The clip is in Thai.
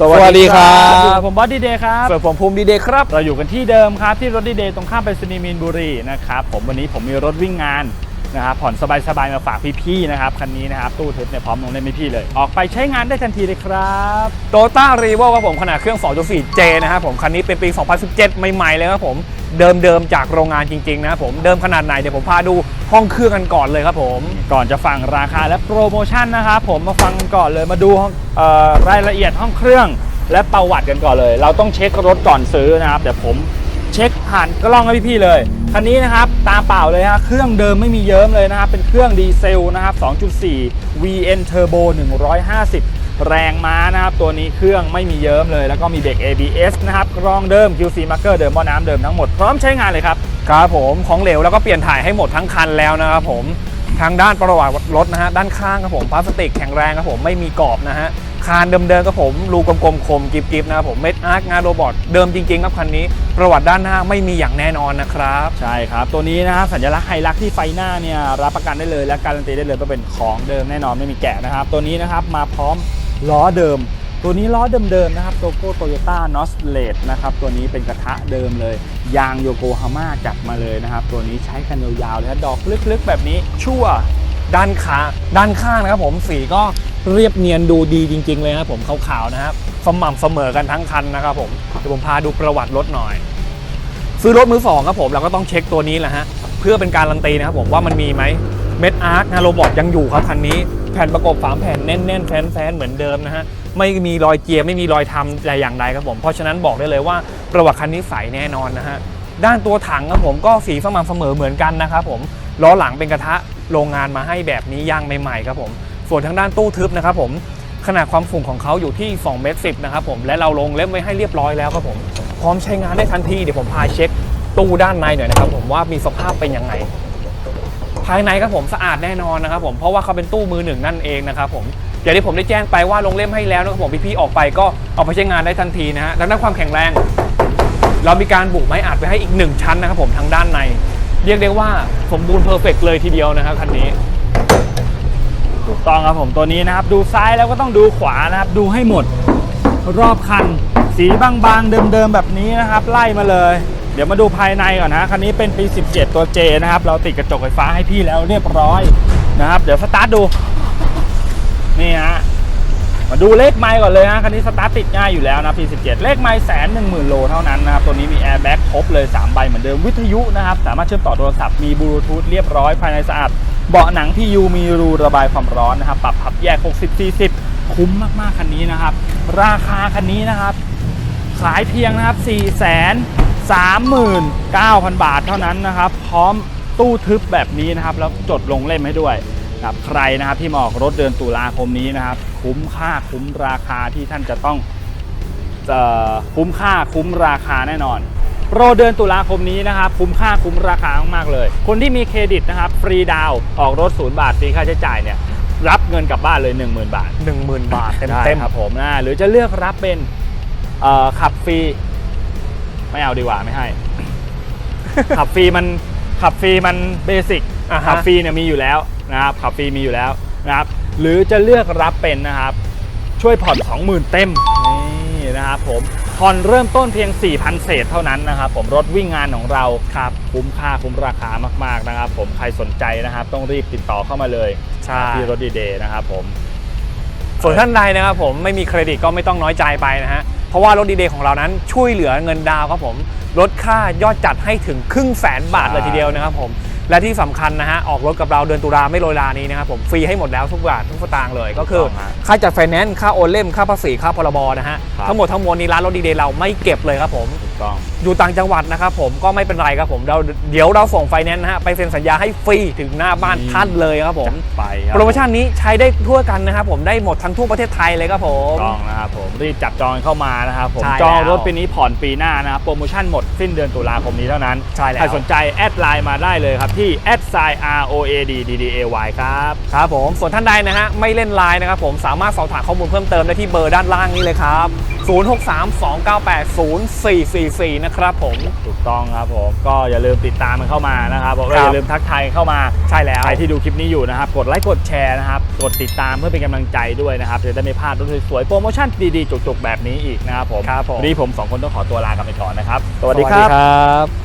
สวัสดีครับอยู่กับผมบอสดีเดย์ครับส่วนผมภูมิดีเดย์ครับ เราอยู่กันที่เดิมครับที่รถดีเดย์ตรงข้ามไปรษณีย์มีนบุรีนะครับผมวันนี้ผมมีรถวิ่งงานนะครับผ่อนสบายๆมาฝากพี่ๆนะครับคันนี้นะครับตู้ทึบเนี่ยพร้อมลงเล่นไม่พี่เลย ออกไปใช้งานได้ทันทีเลยครับโตต้ารีโวครับผมขนาดเครื่อง 2.4J นะครับผมคันนี้เป็นปี 2017 ใหม่ๆเลยครับผมเดิมๆจากโรงงานจริงๆนะครับผมเดิมขนาดไหนเดี๋ยวผมพาดู ห้องเครื่องกันก่อนเลยครับผม ก่อนจะฟังราคาและโปรโมชั่นนะครับผมมาฟังกันก่อนเลยมาดูรายละเอียดห้องเครื่อง และประวัติกันก่อนเลย เราต้องเช็ครถก่อนซื้อนะครับเดี๋ยวผมเช็คผ่านกล้องให้พี่ๆเลยคันนี้นะครับตาเปล่าเลยฮะเครื่องเดิมไม่มีเยิ้มเลยนะครับเป็นเครื่องดีเซลนะครับ2.4 VN Turbo 150 แรงม้านะครับ ตัวนี้เครื่องไม่มีเยิ้มเลย แล้วก็มีเบรก ABS นะครับกรองเดิม QC marker เดิมหม้อน้ำเดิมทั้งหมด พร้อมใช้งานเลยครับ ครับผมของเหลวแล้วก็เปลี่ยนถ่ายให้หมดทั้งคันแล้วนะครับผมทางด้านประวัติรถนะฮะด้านข้างครับผมพลาสติกแข็งแรงครับผมไม่มีกรอบนะฮะคานเดิมๆครับผมรูกลมๆคมกริบๆนะครับผมเม็ดอาร์คงานโรบอทเดิมจริงๆครับคันนี้ ประวัติด้านหน้าไม่มีอย่างแน่นอนนะครับใช่ครับ ตัวนี้นะครับสัญลักษณ์ไฮลักที่ไฟหน้าเนี่ยรับประกันได้เลยและการันตีได้เลยว่าเป็นของเดิมแน่นอนไม่มีแกะนะครับ ตัวนี้นะครับมาพร้อม ล้อเดิม ตัวนี้ล้อเดิมๆนะครับโตโก้โตโยต้านอสเลดนะครับตัวนี้เป็นกระทะเดิมเลย ยางโยโกฮาม่าจัดมาเลยนะครับ ตัวนี้ใช้กันยาวๆเลยนะดอกลึกๆ แบบนี้ชั่วด้านขาด้านข้างนะครับผมสีก็เรียบเนียนดูดีจริง ๆ เลยครับผมขาวๆนะครับสม่ำเสมอกันทั้งคันนะครับผมเดี๋ยวผมพาดูประวัติรถหน่อย ซื้อรถมือสองครับผมเราก็ต้องเช็คตัวนี้แหละฮะเพื่อเป็นการันตีนะครับผมว่ามันมีไหมเม็ดอาร์คงานโรบอทยังอยู่ครับคันนี้ แผ่นประกบฝาแผ่นแน่นๆแฟนๆเหมือนเดิมนะฮะไม่มีรอยเจียร์ไม่มีรอยทำแต่อย่างใดครับผมเพราะฉะนั้นบอกได้เลยว่าประวัติคันนี้ใสแน่นอนนะฮะด้านตัวถังครับผมก็สีสม่ำเสมอเหมือนกันนะครับผมล้อหลังเป็นกระทะโรงงานมาให้แบบนี้ย่างใหม่ๆครับผมส่วนทางด้านตู้ทึบนะครับผมขนาดความสูงของเขาอยู่ที่2เมตรสินะครับผมและเราลงเล่มไว้ให้เรียบร้อยแล้วครับผมพร้อมใช้งานได้ทันทีเดี๋ยวผมพาเช็คตู้ด้านในหน่อยนะครับผมว่ามีสภาพเป็นยังไง ภายในครับผมสะอาดแน่นอนนะครับผมเพราะว่าเขาเป็นตู้มือหนึ่งนั่นเองนะครับผมอย่างที่ผมได้แจ้งไปว่าลงเล่มให้แล้วนะครับผมพี่ๆออกไปก็เอาไปใช้งานได้ทันทีนะฮะดังนั้นความแข็งแรง เรามีการบุกไม้อัดไปให้อีกหนึ่งชั้นนะครับผมทางด้านใน เรียกได้ว่าสมบูรณ์เพอร์เฟกเลยทีเดียวนะครับคันนี้ถูกต้องครับผมตัวนี้นะครับดูซ้ายแล้วก็ต้องดูขวานะครับดูให้หมด รอบคัน สีบางๆเดิมๆแบบนี้นะครับ ไล่มาเลย เดี๋ยวมาดูภายในก่อนนะคันนี้เป็นปี 17 ตัว J นะครับ เราติดกระจกไฟฟ้าให้พี่แล้วเรียบร้อยนะครับ เดี๋ยวสตาร์ทดู นี่ฮะ มาดูเลขไมล์ก่อนเลยนะคันนี้สตาร์ทติดง่ายอยู่แล้วนะปี 17 เลขไมล์แสนหนึ่งหมื่นโลเท่านั้นนะครับ ตัวนี้มีแอร์แบ็กครบเลย 3 ใบเหมือนเดิม วิทยุนะครับ สามารถเชื่อมต่อโทรศัพท์ มีบลูทูธเรียบร้อย ภายในสะอาด เบาะหนังที่ยูมีรูระบายความร้อนนะครับ ปรับพับแยก 60 40 คุ้มมากๆคันนี้นะครับ ราคาคันนี้นะครับ ขายเพียงนะครับ4 3 9 0 0 0 บาทเท่านั้นนะครับ พร้อมตู้ทึบแบบนี้นะครับ แล้วจดลงเล่มให้ด้วยนะครับใครนะครับที่มาออกรถเดือนตุลาคมนี้นะครับ คุ้มค่าคุ้มราคาที่ท่านจะต้องเอ่อคุ้มค่าคุ้มราคาแน่นอน โปรเดือนตุลาคมนี้นะครับ คุ้มค่าคุ้มราคามากๆเลย คนที่มีเครดิตนะครับ ฟรีดาวน์ออกรถศูนย์บาทฟรีค่าใช้จ่ายเนี่ยรับเงินกลับบ้านเลย 10,000 บาท 10,000 บาทเต็มได้เต็มครับผมนะหรือจะเลือกรับเป็นเอ่อขับฟรี ไม่เอาดีกว่าไม่ให้ ขับฟรีมันขับฟรีมันเบสิกอ่าฮะ ขับฟรีเนี่ยมีอยู่แล้วนะครับขับฟรีมีอยู่แล้วนะครับ หรือจะเลือกรับเป็นนะครับ ช่วยผ่อน 20,000 เต็มนี่นะครับผมผ่อนเริ่มต้นเพียง 4,000 เศษเท่านั้นนะครับ ผมรถวิ่งงานของเราครับคุ้มค่าคุ้มราคามาก ๆนะครับ ผมใครสนใจนะครับ ต้องรีบติดต่อเข้ามาเลยใช่ ที่รถดีเดย์นะครับผม ส่วนท่านใดนะครับผมไม่มีเครดิตก็ไม่ต้องน้อยใจไปนะฮะเพ ราะว่ารถดีเดย์ของเรานั้นช่วยเหลือเงินดาวน์ครับผมลดค่ายอดจัดให้ถึงครึ่งแสนบาทเลยทีเดียวนะครับผมและที่สำคัญนะฮะออกรถกับเราเดือนตุลาไม่โรยลานี้นะครับผมฟรีให้หมดแล้วทุกบาททุกสตางค์เลยก็คือถูกต้องฮะค่าจัดไฟแนนซ์ค่าโอนเล่มค่าภาษีค่าพรบนะฮะครับทั้งหมดทั้งมวลนี้ร้านรถดีเดย์เราไม่เก็บเลยครับผมถูกต้องอยู่ต่างจังหวัดนะครับผมก็ไม่เป็นไรครับผมเราเดี๋ยวเราส่งไฟแนนซ์นะฮะไปเซ็นสัญญาให้ฟรีถึงหน้าบ้านนี่ท่านเลยครับผมไปคบโปรโมชั่นนี้ใช้ได้ทั่วกันนะครับผมได้หมดทั้งทั่วประเทศไทยเลยครับผมต้องนะครับผมรีบจับจองเข้ามานะครับผมใช่จองแล้วรถปีนี้ผ่อนปีหน้านะครับโปรโมชั่นหมดสิ้นเดือนตุลาคมนี้เท่านั้นใช่แล้วใครสนใจแอดไลน์มาได้เลยครับที่ a d s i r o a d d d a y ครับครับผมส่วนท่านใดนะฮะไม่เล่นไลน์นะครับผมสามารถสอบถามข้อมูลเพิ่มเติมได้ที่เบอร์ด้านล่างนี้เลยครับ 0632980444 นะครับผม ถูกต้องครับผม ก็อย่าลืมติดตามมันเข้ามานะครับผมครับ อย่าลืมทักทายเข้ามา ใช่แล้ว ใครที่ดูคลิปนี้อยู่นะครับ กดไลค์กดแชร์นะครับ กดติดตามเพื่อเป็นกำลังใจด้วยนะครับ จะได้ไม่พลาดรถสวยๆโปรโมชั่นดีๆ จุกๆ แบบนี้อีกนะครับผมครับผม วันนี้ผมสองคนต้องขอตัวลากันไปก่อนนะครับ สวัสสดีวัสคดีรับครับ